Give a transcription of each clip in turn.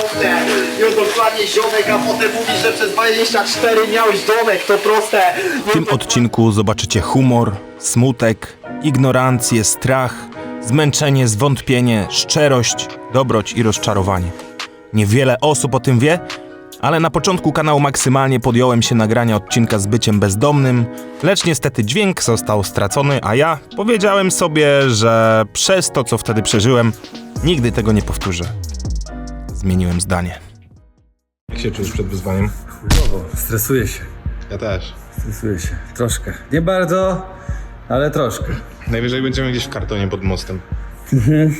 proste. Dokładnie ziomek, a potem że przez 24 miałeś domek, to proste. W tym odcinku zobaczycie humor, smutek, ignorancję, strach, zmęczenie, zwątpienie, szczerość, dobroć i rozczarowanie. Niewiele osób o tym wie, ale na początku kanału maksymalnie podjąłem się nagrania odcinka z byciem bezdomnym, lecz niestety dźwięk został stracony, a ja powiedziałem sobie, że przez to, co wtedy przeżyłem, nigdy tego nie powtórzę. Zmieniłem zdanie. Jak się czujesz przed wyzwaniem? Chujowo, stresuję się. Ja też. Stresuję się. Troszkę. Nie bardzo, ale troszkę. Najwyżej będziemy gdzieś w kartonie pod mostem.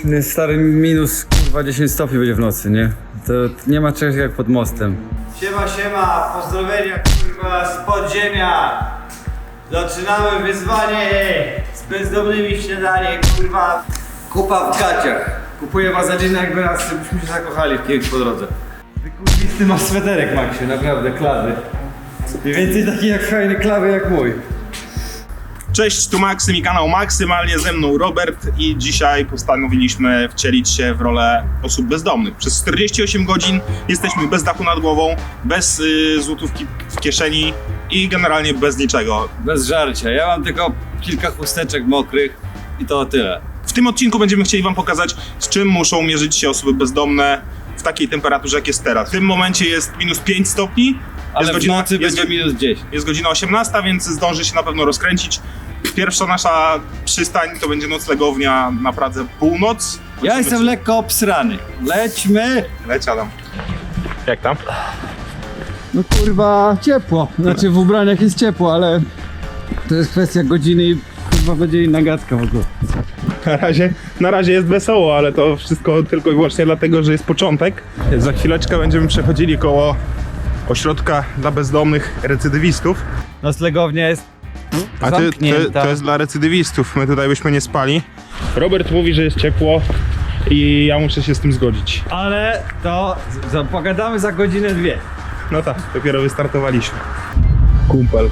Jest Stary minus kurwa 10 stopni będzie w nocy, nie? To nie ma czegoś jak pod mostem. Siema, siema, pozdrowienia kurwa z podziemia. Zaczynamy wyzwanie z bezdomnymi śniadanie, kurwa. Kupa w gaciach. Kupuję wazelinę jakby raz byśmy się zakochali w kimś po drodze. Ty kurwisty masz sweterek, Maksiu, naprawdę, klawy. Mniej więcej taki jak fajny klawy jak mój. Cześć, tu Maksym i kanał Maksymalnie, ze mną Robert i dzisiaj postanowiliśmy wcielić się w rolę osób bezdomnych. Przez 48 godzin jesteśmy bez dachu nad głową, bez y, złotówki w kieszeni i generalnie bez niczego. Bez żarcia, ja mam tylko kilka chusteczek mokrych i to tyle. W tym odcinku będziemy chcieli wam pokazać, z czym muszą mierzyć się osoby bezdomne w takiej temperaturze, jak jest teraz. W tym momencie jest minus 5 stopni, Ale jest w nocy jest, będzie minus 10. jest godzina 18, więc zdąży się na pewno rozkręcić. Pierwsza nasza przystań to będzie noclegownia na Pradze Północ. Ja jestem lekko obsrany. Lećmy! Leć Adam. Jak tam? No kurwa ciepło. Znaczy w ubraniach jest ciepło, ale to jest kwestia godziny i kurwa będzie inna gadka w ogóle. Na razie, na razie jest wesoło, ale to wszystko tylko i wyłącznie dlatego, że jest początek. Za chwileczkę będziemy przechodzili koło ośrodka dla bezdomnych recydywistów. Noclegownia jest A ty, to, zamknięta. to jest dla recydywistów, my tutaj byśmy nie spali. Robert mówi, że jest ciepło i ja muszę się z tym zgodzić. Ale to za, pogadamy za godzinę dwie. No tak, dopiero wystartowaliśmy. Kumpel.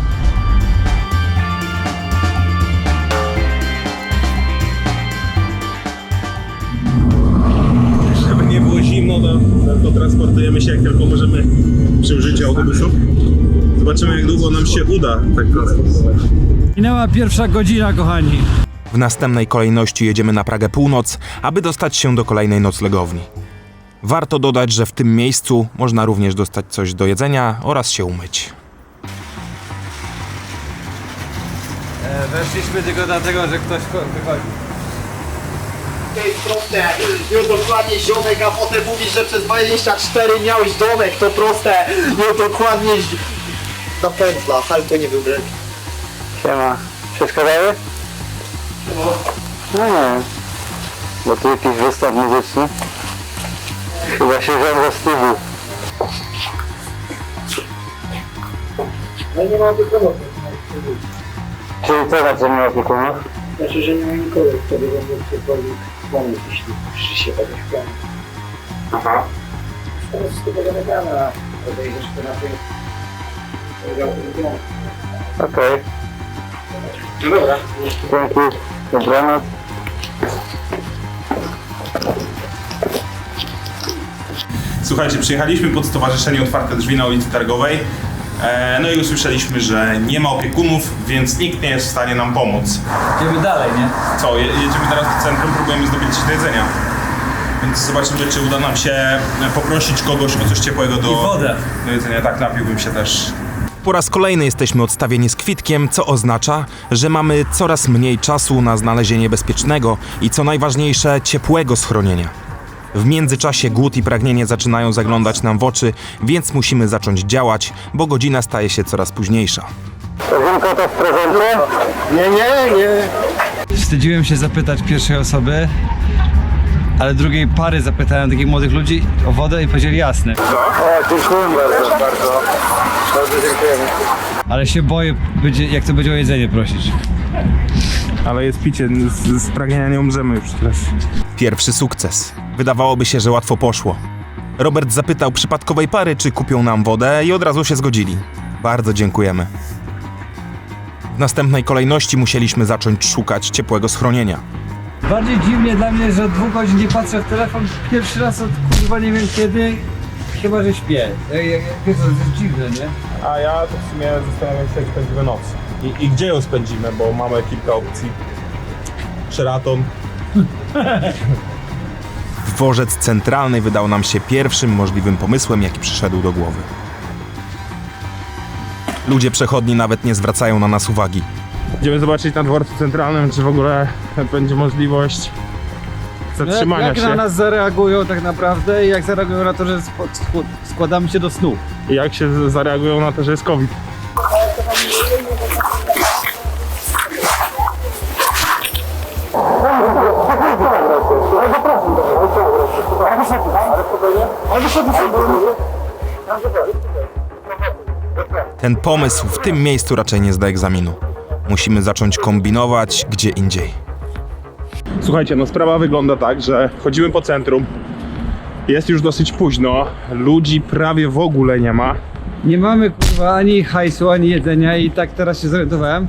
Transportujemy się jak tylko możemy przy użyciu autobusów. Zobaczymy jak długo nam się uda tak transportować. Minęła pierwsza godzina, kochani. W następnej kolejności jedziemy na Pragę Północ, aby dostać się do kolejnej noclegowni. Warto dodać, że w tym miejscu można również dostać coś do jedzenia oraz się umyć. E, weszliśmy tylko dlatego, że ktoś wychodzi. To jest proste. Już dokładnie ziomek, a potem mówisz, że przez 24 miałeś domek, to proste. Już dokładnie zi- na pętla, ale to nie był brek. Siema. Przeszkadzały? No nie. Bo tu jakiś wystaw muzyczny. Chyba się żąda wstydu. No nie ma nikogo. Czyli co znaczy nie ma opiekunów? Znaczy, że nie ma nikogo, kto by mógł cokolwiek pomóc, jeśli przy się czegoś planu. Aha. Teraz z tego zalegana, podejdziesz to na tym. Okej. No dobra. Dzięki. Dobranoc. Słuchajcie, przyjechaliśmy pod Stowarzyszenie Otwarte Drzwi na ulicy Targowej. E, no i usłyszeliśmy, że nie ma opiekunów, więc nikt nie jest w stanie nam pomóc. Idziemy dalej, nie? Co, je, jedziemy teraz do centrum, próbujemy zdobyć coś do jedzenia. Więc zobaczymy, czy uda nam się poprosić kogoś o coś ciepłego do, I wodę. do jedzenia. Tak, napiłbym się też. Po raz kolejny jesteśmy odstawieni z kwitkiem, co oznacza, że mamy coraz mniej czasu na znalezienie bezpiecznego i co najważniejsze, ciepłego schronienia. W międzyczasie głód i pragnienie zaczynają zaglądać nam w oczy, więc musimy zacząć działać, bo godzina staje się coraz późniejsza. Rzymko to w prezencie? Nie, nie, nie. Wstydziłem się zapytać pierwszej osoby, ale drugiej pary zapytałem takich młodych ludzi o wodę i powiedzieli jasne. O, dziękuję bardzo, bardzo. Bardzo dziękujemy. Ale się boję, jak to będzie o jedzenie prosić. Ale jest picie, z, z pragnienia nie umrzemy już teraz. Pierwszy sukces. Wydawałoby się, że łatwo poszło. Robert zapytał przypadkowej pary, czy kupią nam wodę i od razu się zgodzili. Bardzo dziękujemy. W następnej kolejności musieliśmy zacząć szukać ciepłego schronienia. Bardziej dziwnie dla mnie, że od dwóch godzin nie patrzę w telefon pierwszy raz od kurwa nie wiem kiedy Chyba, że śpię. Ja- ja- Wiesz, co, to jest dziwne, nie? A ja to w sumie zastanawiam się, jak spędzimy noc. I, I gdzie ją spędzimy, bo mamy kilka opcji. Sheraton. Dworzec centralny wydał nam się pierwszym możliwym pomysłem, jaki przyszedł do głowy. Ludzie przechodni nawet nie zwracają na nas uwagi. Idziemy zobaczyć na dworcu centralnym, czy w ogóle będzie możliwość zatrzymania jak, jak się. na nas zareagują tak naprawdę i jak zareagują na to, że składamy się do snu. I jak się zareagują na to, że jest COVID. Ten pomysł w tym miejscu raczej nie zda egzaminu. Musimy zacząć kombinować gdzie indziej. Słuchajcie, no sprawa wygląda tak, że wchodzimy po centrum. Jest już dosyć późno, ludzi prawie w ogóle nie ma. Nie mamy kurwa ani hajsu, ani jedzenia i tak teraz się zorientowałem,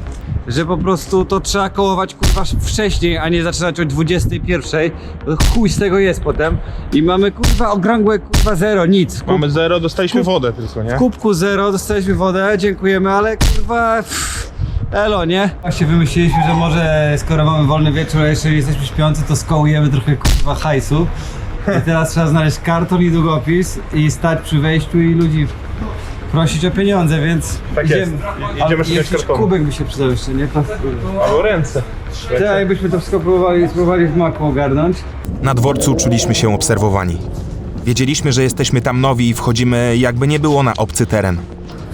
że po prostu to trzeba kołować kurwa wcześniej, a nie zaczynać o 21. Bo Chuj z tego jest potem. I mamy kurwa ogrągłe kurwa zero, nic. Kup, Mamy zero, dostaliśmy wodę tylko, nie? w kubku zero, dostaliśmy wodę, dziękujemy, ale kurwa... Pff, elo, nie? Właśnie wymyśliliśmy, że może skoro mamy wolny wieczór, a jeszcze jesteśmy śpiący, to skołujemy trochę kurwa hajsu. I teraz trzeba znaleźć karton i długopis i stać przy wejściu i ludzi prosić o pieniądze, więc Tak jest. idziemy. Idziemy A szukać jakiś kartonu. kubek by się przydał jeszcze, nie? To, Albo ręce. to jakbyśmy to wszystko próbowali, spróbowali w maku ogarnąć. Na dworcu czuliśmy się obserwowani. Wiedzieliśmy, że jesteśmy tam nowi i wchodzimy jakby nie było na obcy teren.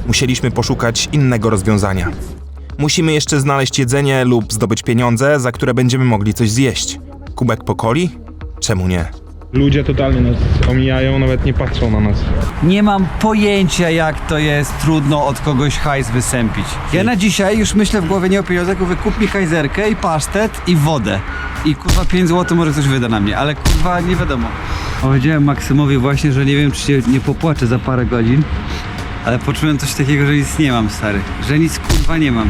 Musieliśmy poszukać innego rozwiązania. Musimy jeszcze znaleźć jedzenie lub zdobyć pieniądze, za które będziemy mogli coś zjeść. Kubek pokoli? Czemu nie? Ludzie totalnie nas omijają, nawet nie patrzą na nas. Nie mam pojęcia jak to jest trudno od kogoś hajs wysępić. Ja na dzisiaj już myślę w głowie nie o pieniądzach, tylko wykup mi kajzerkę i pasztet i wodę. I kurwa 5 zł może ktoś wyda na mnie, ale kurwa nie wiadomo. Powiedziałem Maksymowi właśnie, że nie wiem czy się nie popłaczę za parę godzin, ale poczułem coś takiego, że nic nie mam stary. Że nic kurwa nie mam.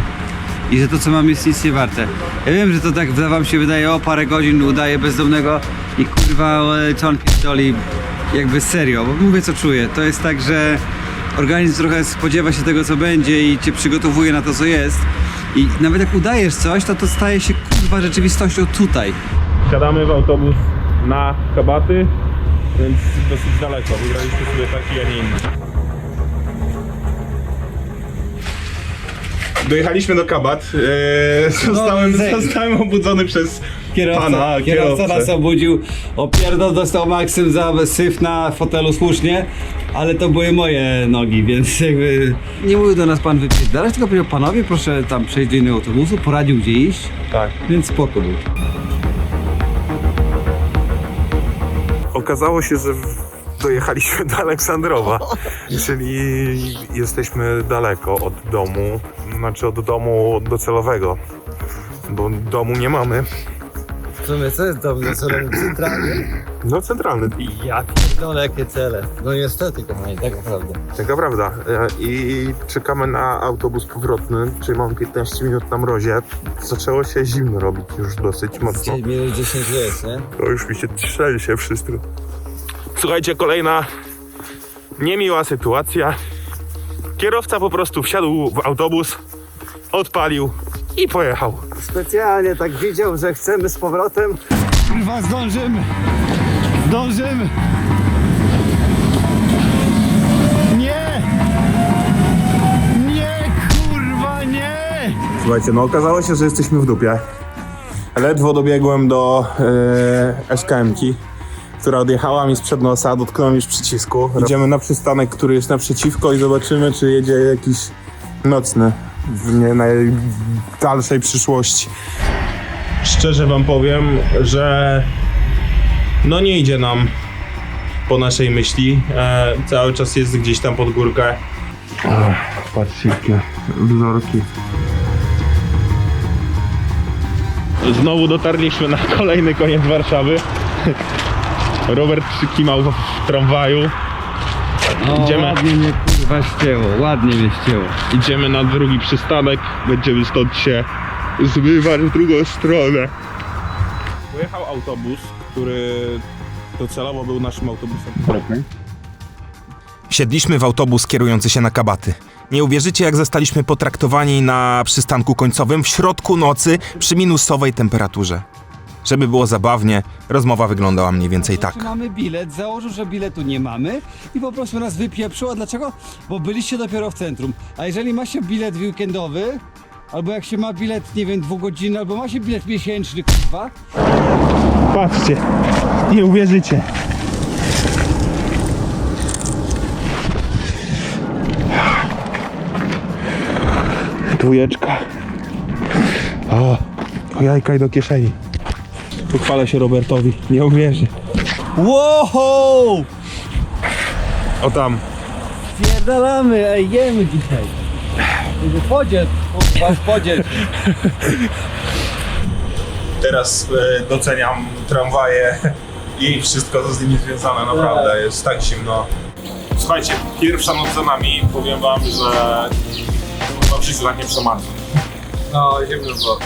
I że to co mam jest nic nie warte. Ja wiem, że to tak wam się wydaje, o parę godzin udaje bezdomnego i kurwa e, co on pierdoli jakby serio, bo mówię co czuję. To jest tak, że organizm trochę spodziewa się tego co będzie i cię przygotowuje na to co jest. I nawet jak udajesz coś, to to staje się kurwa rzeczywistością tutaj. Siadamy w autobus na Kabaty, więc dosyć daleko. Wybraliśmy sobie taki, a nie inny. Dojechaliśmy do Kabat. Eee, zostałem, zostałem obudzony przez Kierowca, pana, kierowca nas obudził, opierdol dostał Maksym za syf na fotelu słusznie, ale to były moje nogi, więc jakby nie mówił do nas pan wypierdalać, tylko powiedział panowie proszę tam przejść do innego autobusu, poradził gdzie iść, Tak. więc spoko był. Okazało się, że dojechaliśmy do Aleksandrowa, czyli jesteśmy daleko od domu, znaczy od domu docelowego, bo domu nie mamy. W sumie co jest dom docelowy centralny? No centralny. Ja pierdolę jakie cele. No niestety kochani, tak naprawdę. Taka prawda. E, I czekamy na autobus powrotny, czyli mamy 15 minut na mrozie. Zaczęło się zimno robić już dosyć mocno. Minus 10 jest, nie? To już mi się trzęsie się wszystko. Słuchajcie, kolejna niemiła sytuacja. Kierowca po prostu wsiadł w autobus, odpalił i pojechał. Specjalnie tak widział, że chcemy z powrotem. Kurwa zdążymy, zdążymy. Nie, nie kurwa nie. Słuchajcie, no okazało się, że jesteśmy w dupie. Ledwo dobiegłem do e, SKM-ki, która odjechała mi sprzed nosa, dotknąłem już przycisku. Idziemy na przystanek, który jest naprzeciwko i zobaczymy, czy jedzie jakiś nocny w nie najdalszej przyszłości. Szczerze wam powiem, że no nie idzie nam po naszej myśli. E, cały czas jest gdzieś tam pod górkę. patrzcie, jakie wzorki. Znowu dotarliśmy na kolejny koniec Warszawy. Robert przykimał w tramwaju. O, Idziemy. ładnie mnie kurwa ścięło, ładnie mnie ścięło. Idziemy na drugi przystanek. Będziemy stąd się zmywać w drugą stronę. Pojechał autobus, który docelowo był naszym autobusem. Wsiedliśmy w autobus kierujący się na Kabaty. Nie uwierzycie, jak zostaliśmy potraktowani na przystanku końcowym w środku nocy przy minusowej temperaturze. Żeby było zabawnie, rozmowa wyglądała mniej więcej tak. Mamy bilet, założył, że biletu nie mamy i po prostu nas wypieprzył. A dlaczego? Bo byliście dopiero w centrum. A jeżeli ma się bilet weekendowy, albo jak się ma bilet, nie wiem, dwugodzinny, albo ma się bilet miesięczny, kurwa, Patrzcie, nie uwierzycie. Dwójeczka. O, o jajka i do kieszeni. Uchwalę się Robertowi, nie uwierzy. Wow! O tam. Pierdalamy, ej, jemy dzisiaj. Podziel, kurwa, podziel. teraz e, doceniam tramwaje i wszystko co z nimi związane, naprawdę, jest tak zimno. Słuchajcie, pierwsza noc za nami, powiem wam, że no, wszyscy tak nie przemarzną. No, zimno było.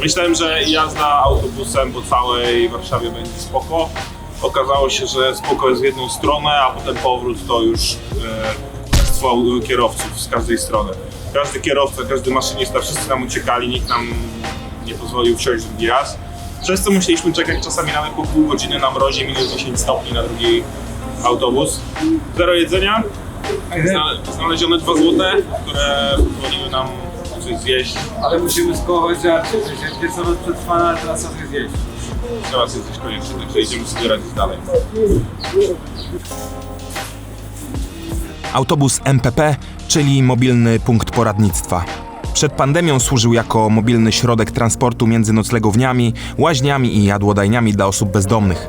Myślałem, że jazda autobusem po całej Warszawie będzie spoko. Okazało się, że spoko jest w jedną stronę, a potem powrót to już e, mnóstwo kierowców z każdej strony. Każdy kierowca, każdy maszynista, wszyscy nam uciekali, nikt nam nie pozwolił wsiąść drugi raz. Przez co musieliśmy czekać czasami nawet po pół godziny na mrozie, minus 10 stopni na drugi autobus. Zero jedzenia, Zna- znalezione dwa złote, które pozwoliły nam coś zjeść. Ale musimy skołować żarcie, że się pierwsza noc przetrwana, ale teraz sobie zjeść. Teraz jest coś koniecznie, także idziemy sobie radzić dalej. Autobus MPP, czyli mobilny punkt poradnictwa. Przed pandemią służył jako mobilny środek transportu między noclegowniami, łaźniami i jadłodajniami dla osób bezdomnych.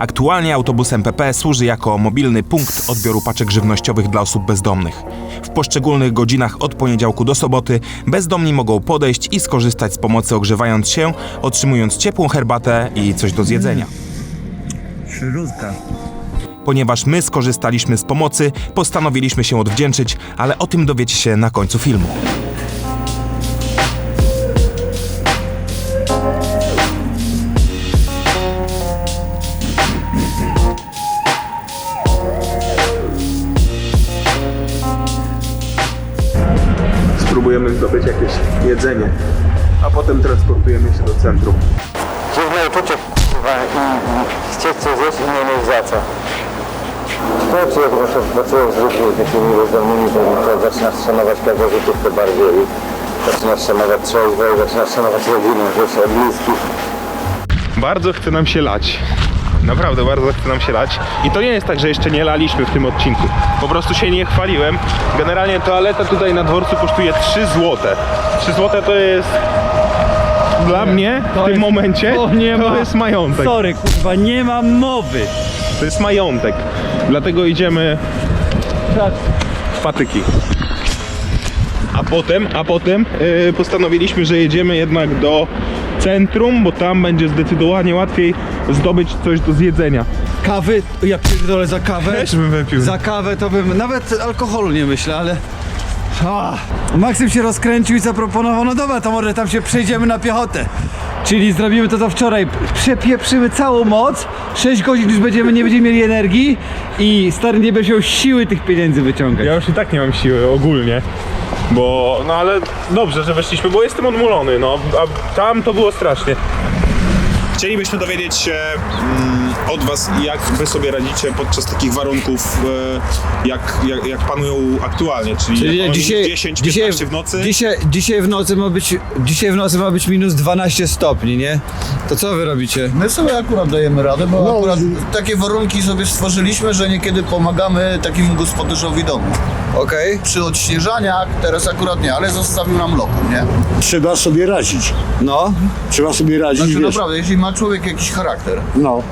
Aktualnie autobus MPP służy jako mobilny punkt odbioru paczek żywnościowych dla osób bezdomnych. W poszczególnych godzinach od poniedziałku do soboty bezdomni mogą podejść i skorzystać z pomocy ogrzewając się, otrzymując ciepłą herbatę i coś do zjedzenia. Ponieważ my skorzystaliśmy z pomocy, postanowiliśmy się odwdzięczyć, ale o tym dowiecie się na końcu filmu. Zdobyć jakieś jedzenie, a potem transportujemy się do centrum. Dziwne uczucie, kurwa, i, i chcieć coś zjeść i nie mieć za co. No, czy jak muszę pracuję z ludźmi takimi bezdomnymi, to zaczynasz szanować każdą życiówkę bardziej i zaczynasz szanować trzeźwo i zaczynasz szanować rodzinę, wiesz, od bliskich. Bardzo chce nam się lać. Naprawdę bardzo chce nam się lać. I to nie jest tak, że jeszcze nie laliśmy w tym odcinku. Po prostu się nie chwaliłem. Generalnie toaleta tutaj na dworcu kosztuje 3 złote. 3 złote to jest dla mnie w tym jest- momencie to nie to ma- jest majątek. Sorry, kurwa, nie mam mowy. To jest majątek. Dlatego idziemy w patyki. A potem, a potem yy, postanowiliśmy, że jedziemy jednak do centrum, bo tam będzie zdecydowanie łatwiej zdobyć coś do zjedzenia. Kawy, ja pierdolę za kawę. Też bym wypił. Za kawę to bym, nawet alkoholu nie myślę, ale... Ah. Maksym się rozkręcił i zaproponował, no dobra, to może tam się przejdziemy na piechotę. Czyli zrobimy to co wczoraj, przepieprzymy całą moc, 6 godzin już będziemy, nie będziemy mieli energii i stary nie będzie miał siły tych pieniędzy wyciągać. Ja już i tak nie mam siły ogólnie. Bo, no ale dobrze, że weszliśmy, bo jestem odmulony, no, a tam to było strasznie. Chcielibyśmy dowiedzieć się mm, od Was, jak Wy sobie radzicie podczas takich warunków, e, jak, jak, jak panują aktualnie, czyli, Czyli dzisiaj, 10, dzisiaj, 15 w nocy. Dzisiaj, dzisiaj, w nocy ma być, dzisiaj w nocy ma być minus 12 stopni, nie? To co wy robicie? My sobie akurat dajemy radę, bo akurat takie warunki sobie stworzyliśmy, że niekiedy pomagamy takiemu gospodarzowi domu. Okej. Przy odśnieżaniach, teraz akurat nie, ale zostawił nam lokum, nie? Trzeba sobie radzić. No. Trzeba sobie radzić, Znaczy wiesz. naprawdę, jeśli ma człowiek jakiś charakter No.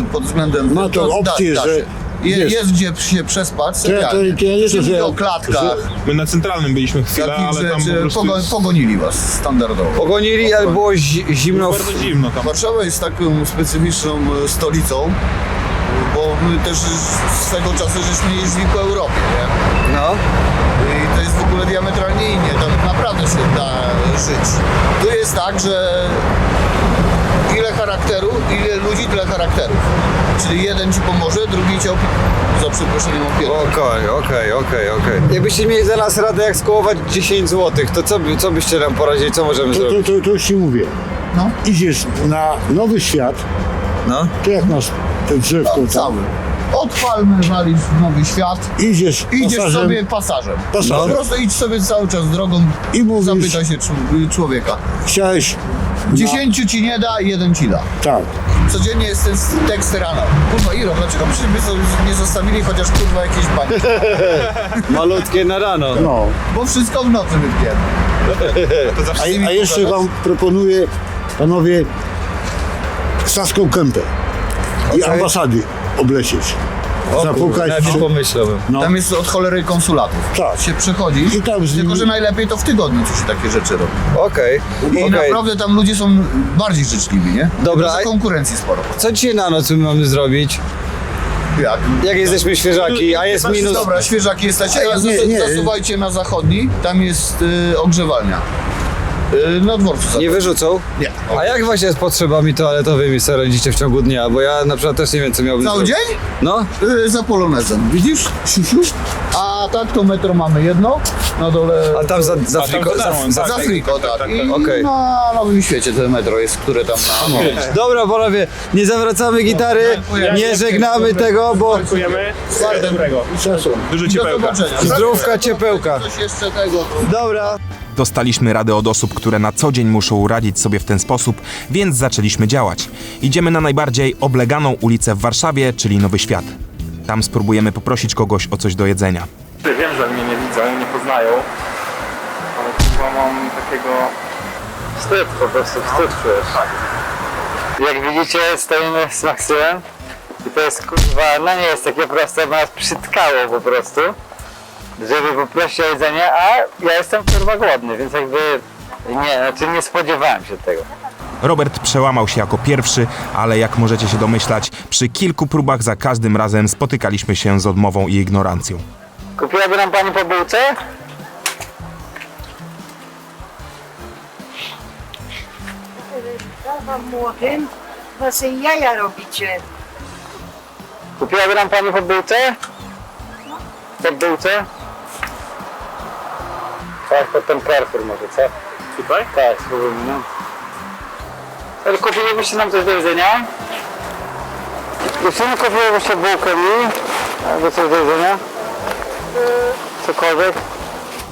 y, pod względem... Ma to opcję, da, da że-. Je, wiesz. jest gdzie się przespać, To ja- to- to ja nie to, że o klatkach, My na centralnym byliśmy chwilę, takich ale tam po rzeczy, prostu pogo, jest pogonili was standardowo. Pogonili, ale było zi- zimno. w- bardzo zimno tam. Warszawa jest taką specyficzną e, stolicą, bo my też swego czasu żeśmy jeździli po Europie, nie? No. I to jest w ogóle diametralnie innie, tam naprawdę się da żyć. Tu jest tak, że ile charakteru, ile ludzi, tyle charakterów. Czyli jeden ci pomoże, drugi cię za przeproszeniem opiera. Okej, okej, okej, okej. Jakbyście mieli dla nas radę jak skołować 10 zł, to co, by, co byście nam poradzili, co możemy To, to, zrobić? to, to już ci mówię. No. Idziesz na nowy świat, No. to jak masz te drzewko tam, Cały. Od palmy walisz w nowy świat, idziesz, idziesz pasażem sobie pasażem. Pasażem. Po prostu idź sobie cały czas drogą i mówisz, Zapytaj się czu- człowieka. chciałeś... Dziesięciu ci nie da, jeden ci da. Tak. Codziennie jest ten tekst rano. Kurwa, Iro, dlaczego byśmy sobie nie zostawili chociaż kurwa jakieś bańki? Malutkie na rano. No. Bo wszystko w nocy wypijemy. A, a jeszcze wam proponuję, panowie, Saską Kępę i ambasady oblecieć. Zapukać. nawet nie pomyślałbym. No. Tam jest od cholery konsulatów. Tak. Się przechodzisz, I tam z tylko nimi- że najlepiej to w tygodniu, co się takie rzeczy robi. Okej, I okej. naprawdę tam ludzie są bardziej życzliwi, nie? Dobra, Tylko, że a- konkurencji sporo. Co dzisiaj na noc my mamy zrobić? Jak? Jak jesteśmy świeżaki, a jest minus... Dobra, świeżaki jesteście, ale nie, zas- nie. zasuwajcie na zachodni, tam jest y, ogrzewalnia. Y, na dworcu Nie wyrzucą? Nie. A jak właśnie z potrzebami toaletowymi sobie radzicie w ciągu dnia? Bo ja na przykład też nie wiem, co miałbym Cały zrobić. dzień? No, Y, za polonezem, widzisz? Siusiu. A tak to metro mamy jedno, na dole... a tam za, za, tam friko, za darmo, za, za Za friko, tak. I Okej. na Nowym Świecie to metro jest, które tam na... Dobra panowie, nie zawracamy gitary, nie żegnamy tego, bo Dziękujemy. Dobrego. Dużo Do ciepełka. zobaczenia. zdrówka, ciepełka. Coś jeszcze tego... Dobra. Dostaliśmy rady od osób, które na co dzień muszą radzić sobie w ten sposób, więc zaczęliśmy działać. Idziemy na najbardziej obleganą ulicę w Warszawie, czyli Nowy Świat. Tam spróbujemy poprosić kogoś o coś do jedzenia. Wiem, że mnie nie widzą, nie poznają, ale chyba mam takiego... Wstyd, po prostu wstyd czujesz. Jak widzicie, stoimy z Maksymem i to jest kurwa, no nie jest takie proste, bo nas przytkało po prostu, żeby poprosić o jedzenie, a ja jestem kurwa głodny, więc jakby nie, znaczy nie spodziewałem się tego. Robert przełamał się jako pierwszy, ale jak możecie się domyślać, przy kilku próbach za każdym razem spotykaliśmy się z odmową i ignorancją. Kupiłaby nam pani po bułce? Wam młodym, was jaja robicie. Kupiłaby nam pani po bułce? Po bułce? Tak, pod ten Carrefour może, co? Tutaj? Tak, spróbujmy, no. Ale kupilibyście nam coś do jedzenia? Dziewczyny kupiłybyście bułkę mi? Albo coś do jedzenia? Cokolwiek?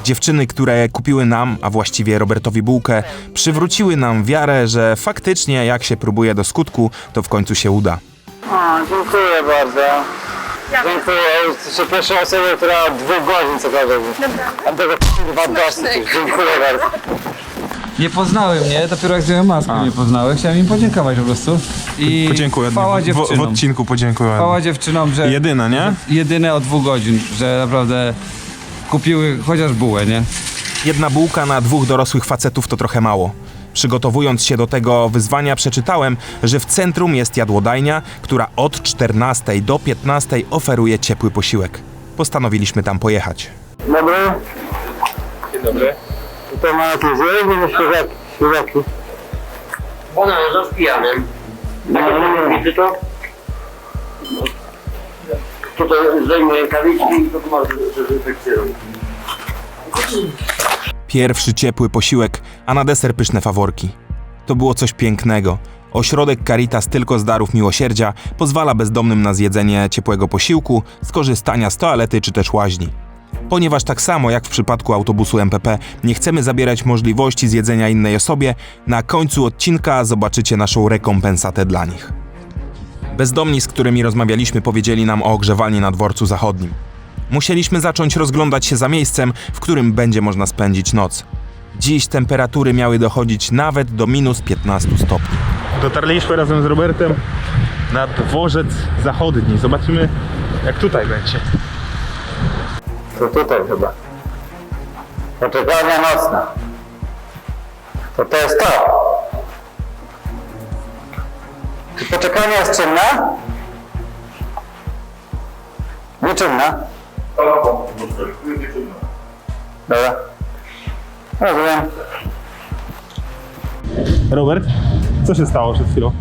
Dziewczyny, które kupiły nam, a właściwie Robertowi bułkę, przywróciły nam wiarę, że faktycznie jak się próbuje do skutku, to w końcu się uda. O, dziękuję bardzo. Dziękuję. Jesteście pierwszą osobą, która od dwóch godzin cokolwiek. Mam tego kurwa dosyć. Dziękuję bardzo. Nie poznały mnie, dopiero jak zdjąłem maskę nie poznały. Chciałem im podziękować po prostu. I chwała dziewczynom. odcinku podziękuję. Chwała dziewczynom, że Jedyne, nie? jedyne od dwóch godzin, że naprawdę kupiły chociaż bułę, nie? Jedna bułka na dwóch dorosłych facetów to trochę mało. Przygotowując się do tego wyzwania, przeczytałem, że w centrum jest jadłodajnia, która od 14 do 15 oferuje ciepły posiłek. Postanowiliśmy tam pojechać. Dobry. Dzień dobry. Mamy jakieś jedzenie, świeżaki. świeżaki. Ona jest pijanym. No, no, Widzę to? Tutaj zdejmuję kawiczki i to masz dezynfekcję. Pierwszy ciepły posiłek, a na deser pyszne faworki. To było coś pięknego. Ośrodek Caritas tylko z darów miłosierdzia pozwala bezdomnym na zjedzenie ciepłego posiłku, skorzystania z toalety czy też łaźni. Ponieważ tak samo jak w przypadku autobusu MPP nie chcemy zabierać możliwości zjedzenia innej osobie, na końcu odcinka zobaczycie naszą rekompensatę dla nich. Bezdomni, z którymi rozmawialiśmy, powiedzieli nam o ogrzewalni na dworcu zachodnim. Musieliśmy zacząć rozglądać się za miejscem, w którym będzie można spędzić noc. Dziś temperatury miały dochodzić nawet do minus 15 stopni. Dotarliśmy razem z Robertem na dworzec zachodni. Zobaczymy jak tutaj będzie. To tutaj chyba. Poczekalnia nocna. To to jest to. Czy poczekalnia jest czynna? Nieczynna? Dobra. Rozumiem. Robert, Co się stało przed chwilą?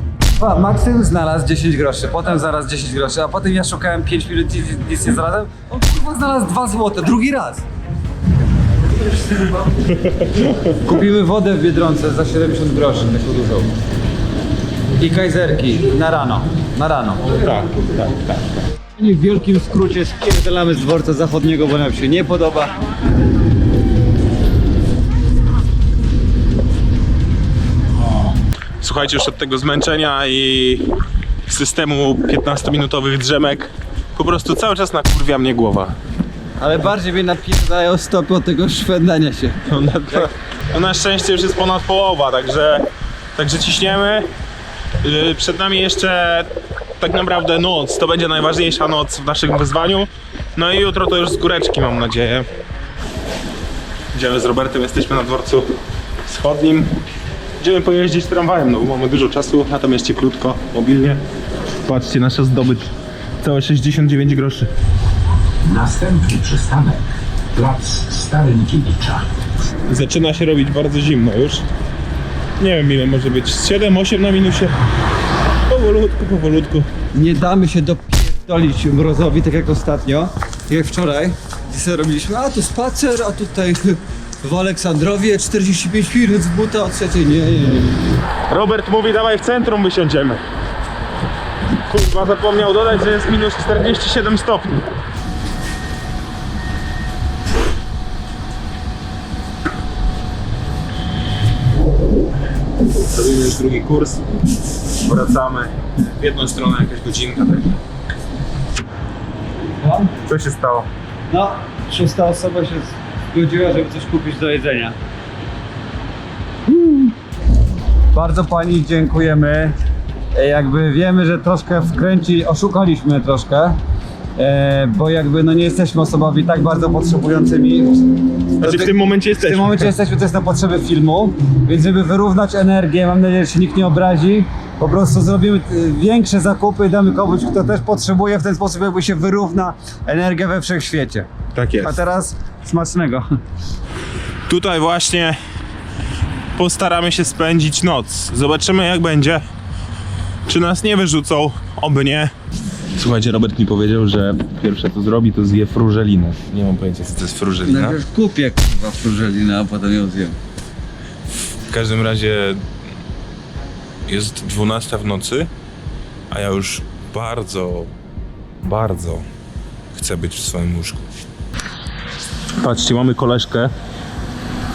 A, Maksym znalazł 10 groszy, potem zaraz 10 groszy, a potem ja szukałem 5 minut i nic nie znalazłem. On kurwa znalazł 2 złote, drugi raz. Kupimy wodę w Biedronce za 70 groszy, taką dużą. I kajzerki na rano, na rano. Tak, tak, tak. I w wielkim skrócie spierdalamy z dworca zachodniego, bo nam się nie podoba. Słuchajcie, już od tego zmęczenia i systemu 15-minutowych drzemek po prostu cały czas nakurwia mnie głowa. Ale bardziej mnie napierdają stopy od tego szwendania się. No na, no na szczęście już jest ponad połowa, także, także ciśniemy. Yy, Przed nami jeszcze tak naprawdę noc. To będzie najważniejsza noc w naszym wyzwaniu. No i jutro to już z góreczki mam nadzieję. Idziemy z Robertem, jesteśmy na dworcu wschodnim. Idziemy pojeździć tramwajem, no bo mamy dużo czasu, a jest cieplutko, mobilnie. Patrzcie, nasza zdobycz. Całe 69 groszy. Następny przystanek. Plac Starynkiewicza. Zaczyna się robić bardzo zimno już. Nie wiem ile może być. 7-8 na minusie. Powolutku, powolutku. Nie damy się dopierdolić mrozowi, tak jak ostatnio, tak jak wczoraj, gdzie sobie robiliśmy, a tu spacer, a tutaj w Aleksandrowie 45 minut z buta o trzeciej, nie, nie, nie. Robert mówi dawaj w centrum wysiądziemy. Kurwa zapomniał dodać, że jest minus 47 stopni. Drugi kurs. Wracamy. W jedną stronę jakaś godzinka. Tak. Co się stało? No, szósta osoba się zgodziła, żeby coś kupić do jedzenia. Bardzo pani dziękujemy. E, Jakby wiemy, że troszkę wkręci, oszukaliśmy troszkę. E, bo jakby no nie jesteśmy osobami tak bardzo potrzebującymi. Znaczy w tym momencie W jesteśmy. tym momencie jesteśmy też na potrzeby filmu, więc żeby wyrównać energię, mam nadzieję, że się nikt nie obrazi, po prostu zrobimy y, większe zakupy i damy komuś, kto też potrzebuje, w ten sposób jakby się wyrówna energia we wszechświecie. Tak jest. A teraz smacznego. Tutaj właśnie postaramy się spędzić noc. Zobaczymy jak będzie. Czy nas nie wyrzucą? Oby nie. Słuchajcie, Robert mi powiedział, że pierwsze co zrobi to zje frużelinę. Nie mam pojęcia co to jest frużelina. kupię kurwa frużelinę, a potem ją zjem. W każdym razie jest 12 w nocy, a ja już bardzo, bardzo chcę być w swoim łóżku. Patrzcie, mamy koleżkę.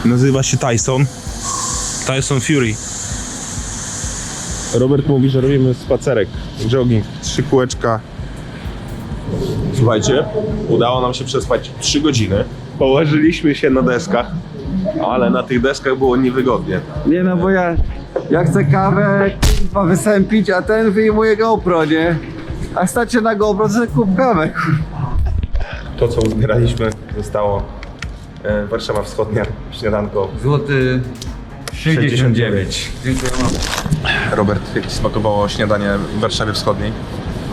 Nazywa się Tyson. Tyson Fury. Robert mówi, że robimy spacerek, jogging, trzy kółeczka. Słuchajcie, udało nam się przespać 3 godziny. Położyliśmy się na deskach, ale na tych deskach było niewygodnie. Nie no, bo ja, ja chcę kawę kurwa wysępić, a ten wyjmuje GoPro, nie? A stać się na GoPro, to kup kawę, kurwa. To, co uzbieraliśmy, zostało e, Warszawa Wschodnia, śniadanko. Złoty 69. Dziękuję bardzo. Robert, jak Ci smakowało śniadanie w Warszawie Wschodniej?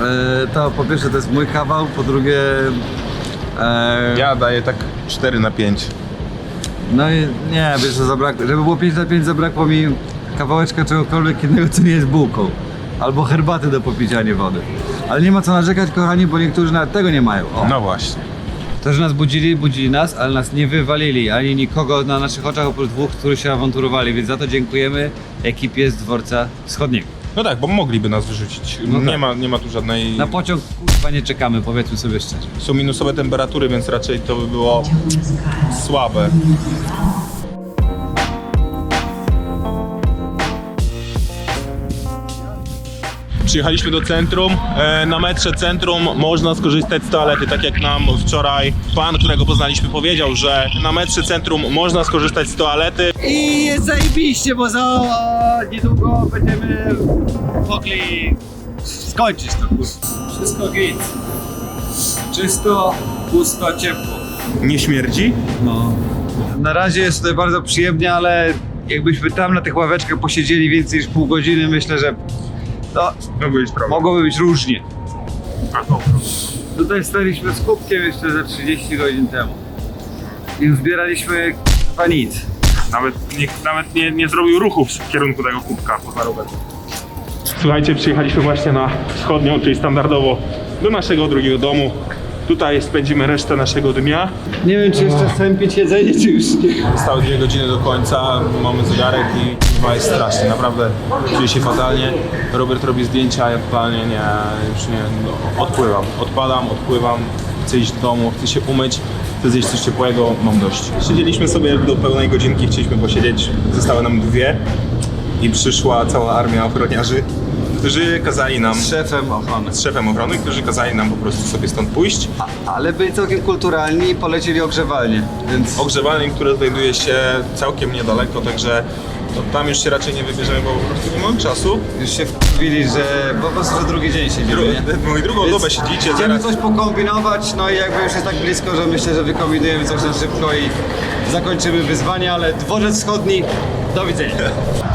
E, to po pierwsze to jest mój kawał, po drugie... E, Ja daję tak 4 na 5. No i nie, wiesz co zabrakło, żeby było 5 na 5 zabrakło mi kawałeczka czegokolwiek innego, co nie jest bułką. Albo herbaty do popicia, a nie wody. Ale nie ma co narzekać, kochani, bo niektórzy nawet tego nie mają. O. No właśnie. To, że nas budzili, budzili nas, ale nas nie wywalili, ani nikogo na naszych oczach oprócz dwóch, którzy się awanturowali, więc za to dziękujemy ekipie z dworca wschodniego. No tak, bo mogliby nas wyrzucić. No nie, tak. ma, nie ma tu żadnej... Na pociąg kurwa nie czekamy, powiedzmy sobie szczerze. Są minusowe temperatury, więc raczej to by było słabe. Przyjechaliśmy do centrum. E, Na metrze centrum można skorzystać z toalety, tak jak nam wczoraj pan, którego poznaliśmy, powiedział, że na metrze centrum można skorzystać z toalety. I jest zajebiście, bo za niedługo będziemy mogli skończyć to kurwa. Wszystko git. Czysto, pusto, ciepło. Nie śmierdzi? No. Na razie jest tutaj bardzo przyjemnie, ale jakbyśmy tam na tych ławeczkach posiedzieli więcej niż pół godziny, myślę, że to No być problem. mogłoby być różnie. A, dobra. Tutaj staliśmy z kubkiem jeszcze za 30 godzin temu. I zbieraliśmy chyba nic. Nawet, nie, nawet nie, nie zrobił ruchu w kierunku tego kubka poza rowerem. Słuchajcie, przyjechaliśmy właśnie na wschodnią, czyli standardowo do naszego drugiego domu. Tutaj spędzimy resztę naszego dnia. Nie wiem, czy jeszcze sępić jedzenie, czy już nie. Zostały dwie godziny do końca, mamy zegarek i chyba jest strasznie, naprawdę czuję się fatalnie. Robert robi zdjęcia, a ja totalnie nie, już nie, no, odpływam, odpadam, odpływam, chcę iść do domu, chcę się umyć, chcę zjeść coś ciepłego, mam dość. Siedzieliśmy sobie do pełnej godzinki, chcieliśmy posiedzieć, zostały nam dwie i przyszła cała armia ochroniarzy, którzy kazali nam, Z szefem ochrony. z szefem ochrony, którzy kazali nam po prostu sobie stąd pójść. Ale byli całkiem kulturalni i polecili ogrzewalnie, więc... ogrzewalni, które znajduje się całkiem niedaleko, także to tam już się raczej nie wybierzemy, bo po prostu nie mamy czasu. Już się wkurwili, że po prostu, że drugi dzień siedzimy, nie? Dru- drugą Więc dobę siedzicie, Chcemy zaraz... coś pokombinować, no i jakby już jest tak blisko, że myślę, że wykombinujemy coś na szybko i zakończymy wyzwanie, ale dworzec wschodni, do widzenia.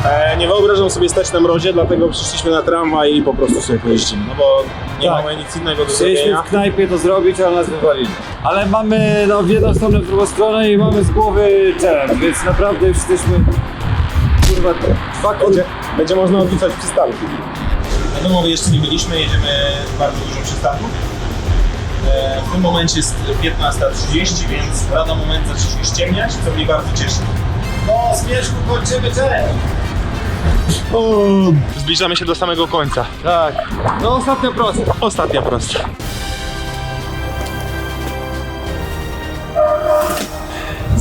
E, nie wyobrażam sobie stać na mrozie, dlatego przyszliśmy na tramwaj i po prostu sobie pojeździmy, no bo nie Tak. mamy nic innego do Chcieliśmy zrobienia. w knajpie to zrobić, ale nas wywalili. Ale mamy no, w jedną stronę, w drugą stronę i mamy z głowy challenge, więc naprawdę już jesteśmy kurwa dwa kon... Będzie, można odliczać przystanki. Na domowej jeszcze nie byliśmy, jedziemy bardzo dużo przystanków. E, W tym momencie jest 15.30, więc lada moment zacznie się ściemniać, co mnie bardzo cieszy. No, Zmierzchu kończymy challenge. Zbliżamy się do samego końca. Tak. No ostatnio prosto. Ostatnia prosta.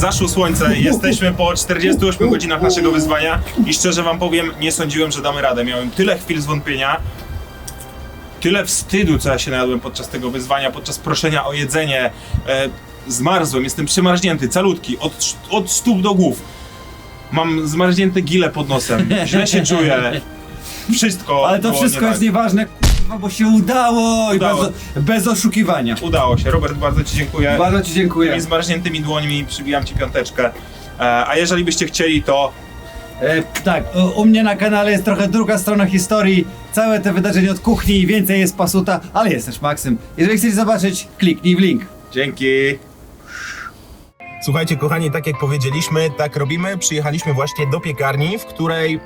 Zaszło słońce, jesteśmy po 48 godzinach naszego wyzwania i szczerze wam powiem, nie sądziłem, że damy radę. Miałem tyle chwil zwątpienia, tyle wstydu, co ja się najadłem podczas tego wyzwania, podczas proszenia o jedzenie. E, zmarzłem, jestem przemarznięty, calutki, od, od stóp do głów. Mam zmarznięte gile pod nosem, źle się czuję. Wszystko Ale to było wszystko nie jest tak. nieważne, kurwa, bo się udało, Udało. i bez, bez oszukiwania. Udało się. Robert, bardzo ci dziękuję. Bardzo Ci dziękuję. Tymi zmarzniętymi dłońmi przybijam ci piąteczkę. E, a jeżeli byście chcieli, to E, tak, u, u mnie na kanale jest trochę druga strona historii. Całe te wydarzenia od kuchni, więcej jest pasuta, ale jest też Maksym. Jeżeli chcecie zobaczyć, kliknij w link. Dzięki. Słuchajcie, kochani, tak jak powiedzieliśmy, tak robimy. Przyjechaliśmy właśnie do piekarni, w której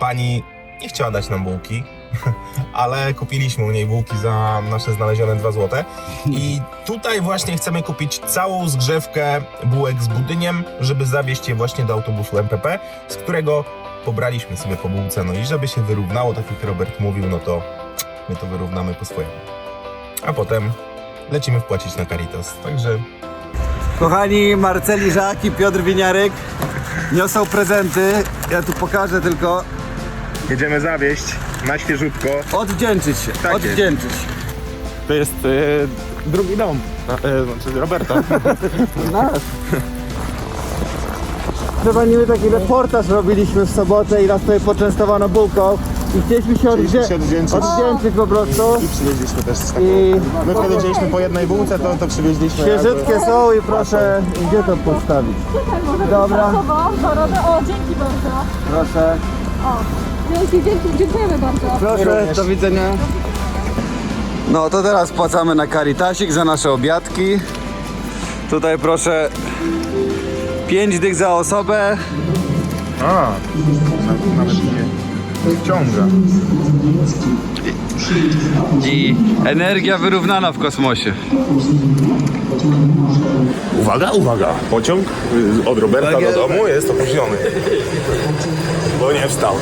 pani nie chciała dać nam bułki, ale kupiliśmy u niej bułki za nasze znalezione 2 złote. I tutaj właśnie chcemy kupić całą zgrzewkę bułek z budyniem, żeby zawieźć je właśnie do autobusu MPP, z którego pobraliśmy sobie po bułce. No i żeby się wyrównało, tak jak Robert mówił, no to my to wyrównamy po swojemu. A potem lecimy wpłacić na Caritas. Także Kochani, Marceli Żak i Piotr Winiarek niosą prezenty. Ja tu pokażę tylko. Jedziemy zawieść na świeżutko. Odwdzięczyć się, Tak jest. To jest e, drugi dom, e, znaczy Roberta. Chyba niby taki reportaż robiliśmy w sobotę i nas tutaj poczęstowano bułką. I chcieliśmy się, odwdzię- się odwdzięczyć. odwdzięczyć po prostu. I przywieźliśmy też taką... I My wtedy wzięliśmy po jednej bułce, to, to przywieźliśmy... świeżytkie są i proszę, gdzie to postawić? Dobra, O, dzięki bardzo. proszę. Dzięki, dzięki, dziękujemy bardzo. Proszę, do widzenia. No to teraz płacamy na Caritasik za nasze obiadki. Tutaj proszę 5 dych za osobę. A, nawet nie wciąga. I energia wyrównana w kosmosie. Uwaga, uwaga! Pociąg y, od Roberta do domu jest opóźniony. Bo nie wstał.